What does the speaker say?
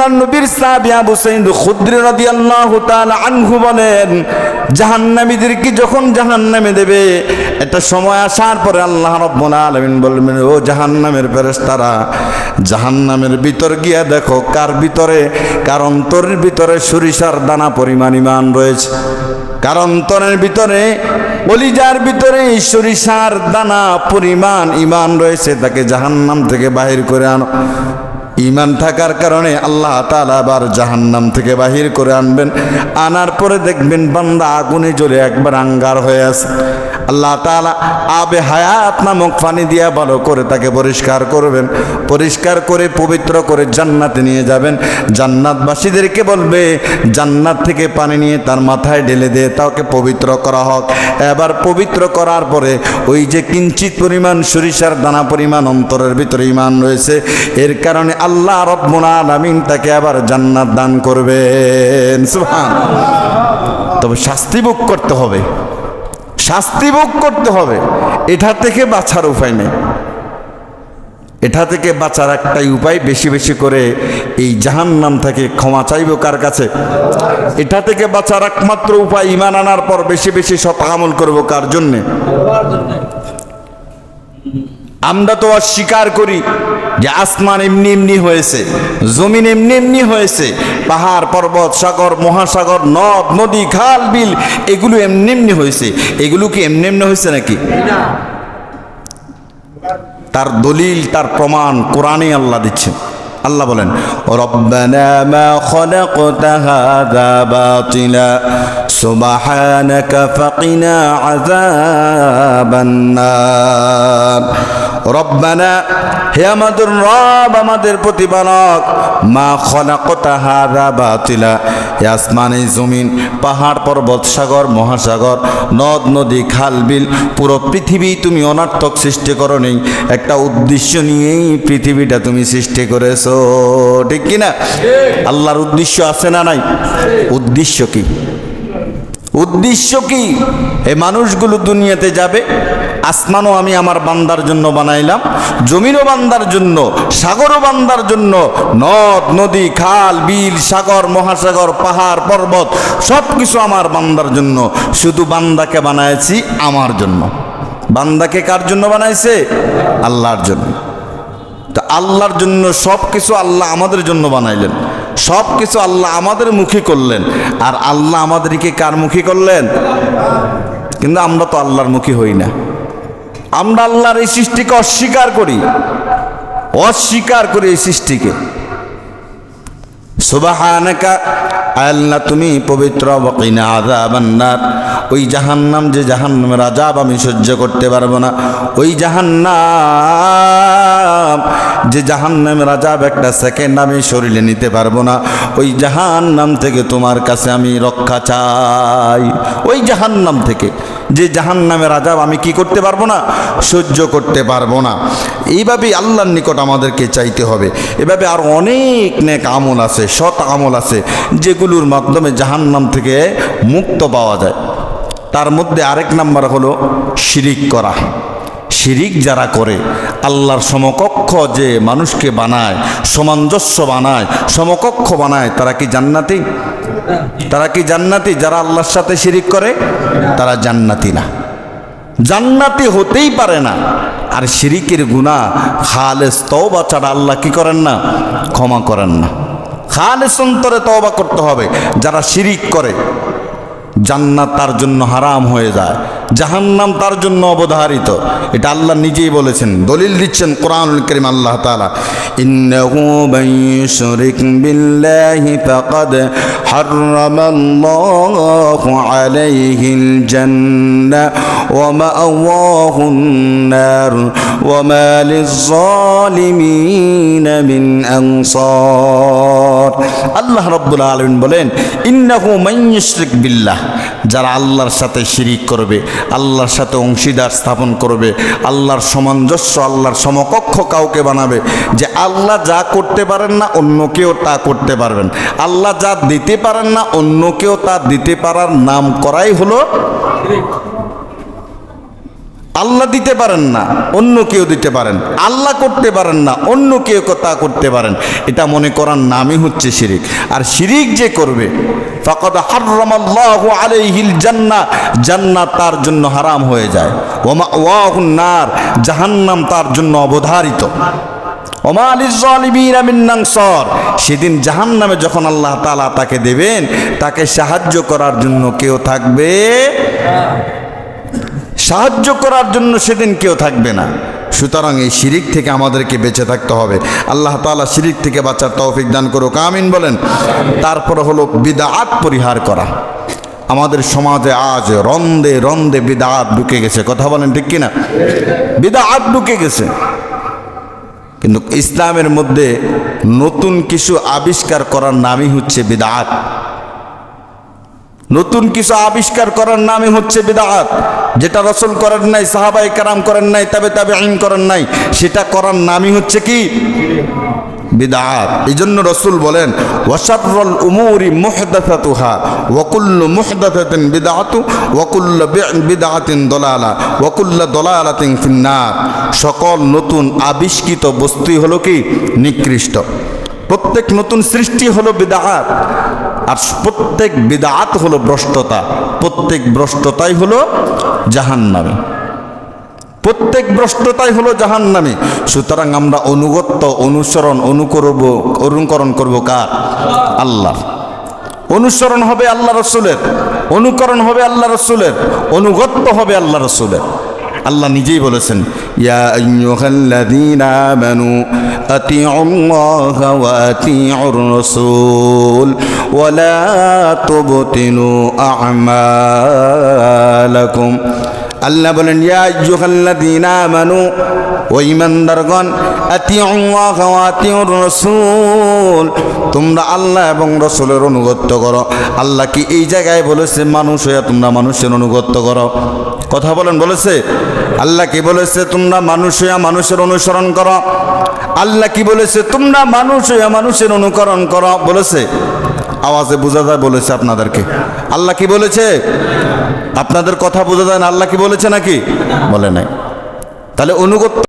আল্লাহ নবীর সাহাবী আবু সাইদ খুদ্রি রাদিয়াল্লাহু তাআলা আনহু বলেন, জাহান্নামীদের কি যখন জাহান্নামে দেবে? একটা সময় আসার পরে আল্লাহ রাব্বুল আলামিন বলবেন ও জাহান্নামের ফেরেশতারা, জাহান্নামের ভিতর গিয়া দেখো, কার ভিতরে? কার অন্তরের ভিতরে সরিষার দানা পরিমাণ ইমান রয়েছে? কার অন্তরের ভিতরে? অলিজার ভিতরে সরিষার দানা পরিমাণ ইমান রয়েছে, তাকে জাহান্নাম থেকে বাহির করে আনো। ইমান থাকার কারণে আল্লাহ তালা আবার জাহান্নাম থেকে বাহির করে আনবেন। আনার পরে দেখবেন বান্দা আগুনে জ্বলে একবার আঙ্গার হয়ে আছে। আল্লাহ তালা আবে হায়াত নামক পানি দিয়া ভালো করে তাকে পরিষ্কার করবেন। পরিষ্কার করে, পবিত্র করে জান্নাতে নিয়ে যাবেন। জান্নাতবাসীদেরকে বলবে, জান্নাত থেকে পানি নিয়ে তার মাথায় ঢেলে দিয়ে তাকে পবিত্র করা হোক। এবার পবিত্র করার পরে ওই যে কিঞ্চিত পরিমাণ সরিষার দানা পরিমাণ অন্তরের ভিতরে ইমান রয়েছে, এর কারণে আল্লাহ রব্বুল আলামিন তাকে আবার জান্নাত দান করবেন। তবে শাস্তি ভোগ করতে হবে। শাস্তি ভোগ করতে হবে। এটা থেকে বাঁচার উপায় নেই। এটা থেকে বাঁচার একটাই উপায়, বেশি বেশি করে এই জাহান নাম থেকে ক্ষমা চাইব কার কাছে? এটা থেকে বাঁচার একমাত্র উপায় ইমান আনার পর বেশি বেশি সৎ আমল করব কার জন্যে? আমরা তো অস্বীকার করি যে আসমান এমনি এমনি হয়েছে জমিন এমনি এমনি হয়েছে পাহাড় পর্বত সাগর মহাসাগর নদ নদী খাল বিল এগুলো এমনি এমনি হয়েছে। এগুলো কি এমনি এমনি হয়েছে নাকি? তার দলিল তার প্রমাণ কোরআনে আল্লাহ দিচ্ছে আল্লাহ বলেন রব্বানা মা খলাকতা হাযা বাতিলা। সুবহানাকা ফাকিনা আযাবান নার রব্বানা হে আমাদের রব আমাদের প্রতিপালক মা খলাকতা হাযা বাতিলা। এ আসমানে জমিন পাহাড় পর্বত সাগর মহাসাগর নদ নদী খাল বিল পুরো পৃথিবী তুমি অনার্থক সৃষ্টি করো নেই একটা উদ্দেশ্য নিয়েই পৃথিবীটা তুমি সৃষ্টি করেছ। ঠিক কি না আল্লাহর উদ্দেশ্য আছে না নাই? উদ্দেশ্য কি? উদ্দেশ্য কি? এই মানুষগুলো দুনিয়াতে যাবে, আসমানও আমি আমার বান্দার জন্য বানাইলাম, জমিনও বান্দার জন্য, সাগরও বান্দার জন্য, নদ, নদী, খাল, বিল, সাগর, মহাসাগর, পাহাড়, পর্বত সব কিছু আমার বান্দার জন্য, শুধু বান্দাকে বানাইছি আমার জন্য। বান্দাকে কার জন্য বানাইছে? আল্লাহর জন্য। তা আল্লাহর জন্য সব কিছু আল্লাহ আমাদের জন্য বানাইলেন। সব কিছু আল্লাহ আমাদের মুখী করলেন। আর আল্লাহ আমাদেরকে কার মুখী করলেন? কিন্তু আমরা তো আল্লাহর মুখী হই না। আমরা আল্লাহর এই সৃষ্টিকে অস্বীকার করি। অস্বীকার করি এই সৃষ্টিকে। সুবাহানাকা, আল্লাহ তুমি পবিত্র ওই জাহান্নাম যে জাহান্নামের আজাব আমি সহ্য করতে পারব না। ওই জাহান্নাম যে জাহান্নামের আজাব একটা সেকেন্ড আমি শরীরে নিতে পারব না। ওই জাহান্নাম থেকে তোমার কাছে আমি রক্ষা চাই। ওই জাহান্নাম থেকে যে জাহান্নামের আজাব আমি কি করতে পারব না? সহ্য করতে পারব না। এইভাবেই আল্লাহর নিকট আমাদেরকে চাইতে হবে। এভাবে আর অনেক নেক আমল আছে, সৎ আমল আছে, যেগুলোর মাধ্যমে জাহান্নাম থেকে মুক্ত পাওয়া যায়। তার মধ্যে আরেক নাম্বার হলো শিরিক করা। শিরিক যারা করে, আল্লাহর সমকক্ষ যে মানুষকে বানায়, সামঞ্জস্য বানায়, সমকক্ষ বানায়, তারা কি জান্নাতি? তারা কি জান্নাতি? যারা আল্লাহর সাথে শিরিক করে, তারা জান্নাতি না। জান্নাতি হতেই পারে না। আর শিরিকের গুণা খালেস তওবা ছাড়া আল্লাহ কি করেন না? ক্ষমা করেন না। খালেস অন্তরে তওবা করতে হবে। যারা শিরিক করে জান্নাত তার জন্য হারাম হয়ে যায়। জাহান্নাম তার জন্য অবধারিত। এটা আল্লাহ নিজেই বলেছেন। দলিল দিচ্ছেন কোরআনুল করিম আল্লাহ আনসার। আল্লাহ রাব্বুল আলামিন বলেন, ইন্নাহু ইউশরিক বিল্লাহ। যারা আল্লাহর সাথে শিরিক করবে আল্লাহর সাথে অংশীদার স্থাপন করবে, আল্লাহর সামঞ্জস্য, আল্লাহর সমকক্ষ কাউকে বানাবে যে আল্লাহ যা করতে পারেন না, অন্য কেউ তা করতে পারবেন। আল্লাহ যা দিতে পারেন না, অন্য কেউ তা দিতে পারার নাম করাই হলো আল্লাহ দিতে পারেন না, অন্য কেউ দিতে পারেন। আল্লাহ করতে পারেন না, অন্য কেউ তা করতে পারেন। এটা মনে করার নামই হচ্ছে শিরিক। আর শিরিক যে করবে, ফাকাদ হাররামাল্লাহু আলাইহিল জান্নাহ জান্নাত তার জন্য হারাম হয়ে যায়। ওমা ওয়াহুন নার, জাহান্নাম তার জন্য অবধারিত। সেদিন জাহান নামে যখন আল্লাহ তালা তাকে দেবেন, তাকে সাহায্য করার জন্য কেউ থাকবে সাহায্য করার জন্য সেদিন কেউ থাকবে না। সুতরাং এই শিরিক থেকে আমাদেরকে বেঁচে থাকতে হবে। আল্লাহ তালা শিরিক থেকে বাঁচার তৌফিক দান করুক। আমিন বলেন। তারপরে হলো বিদাত পরিহার করা। আমাদের সমাজে আজ রন্দে রন্দে বিদাত ঢুকে গেছে। কথা বলেন ঠিক কিনা? বিদাত ঢুকে গেছে। কিন্তু ইসলামের মধ্যে নতুন কিছু আবিষ্কার করার নামই হচ্ছে বিদাত নতুন কিছু আবিষ্কার করার নামই হচ্ছে বিদাত। যেটা রসুল করেন নাই সাহাবাই কারাম করেন নাই, তবে তবে আইন করেন নাই, সেটা করার নামই হচ্ছে কি? বিদাত। এই জন্য রসুল বলেন ওয়াসারল উমুরি মুহদাসাতুহা ওয়াকুল্লু মুহদাসাতিন বিদাতু ওয়াকুল্লু বিদাতিন দলালা ওয়াকুল্লু দলালাতিন ফিন্নার। সকল নতুন আবিষ্কৃত বস্তুই হলো কি? নিকৃষ্ট। প্রত্যেক নতুন সৃষ্টি হলো বিদাত। আর প্রত্যেক বিদাত হলো ভ্রষ্টতা, প্রত্যেক ভ্রষ্টতাই হলো জাহান্নামী। প্রত্যেক ভ্রষ্টতাই হলো জাহান নামে সুতরাং আমরা অনুগত্য, অনুসরণ, অনুকরব, অনুকরণ করব কার? আল্লাহ। অনুসরণ হবে আল্লাহ রসুলের, অনুকরণ হবে আল্লাহ রসুলের, অনুগত্য হবে আল্লাহ রসুলের। আল্লাহ নিজেই বলেছেন ইয়া আল্লাহ বলেন, ইয়া আইয়ুহাল্লাযীনা আমানু, ও আতিউর রাসূল তোমরা আল্লাহ এবং রাসূলের অনুগত্য করো। আল্লাহ কি এই জায়গায় বলেছে, মানুষ হয়ে তোমরা মানুষের অনুগত্য করো? কথা বলেন, বলেছে? আল্লাহ কি বলেছে, তোমরা মানুষ হইয়া মানুষের অনুসরণ করো? আল্লাহ কি বলেছে, তোমরা মানুষ হইয়া মানুষের অনুকরণ করো? বলেছে? আওয়াজে বোঝা যায় বলেছে আপনাদেরকে। আল্লাহ কি বলেছে? আপনাদের কথা বোঝা যায় না। আল্লাহ কি বলেছে নাকি? বলে নাই। তাহলে অনুগত্য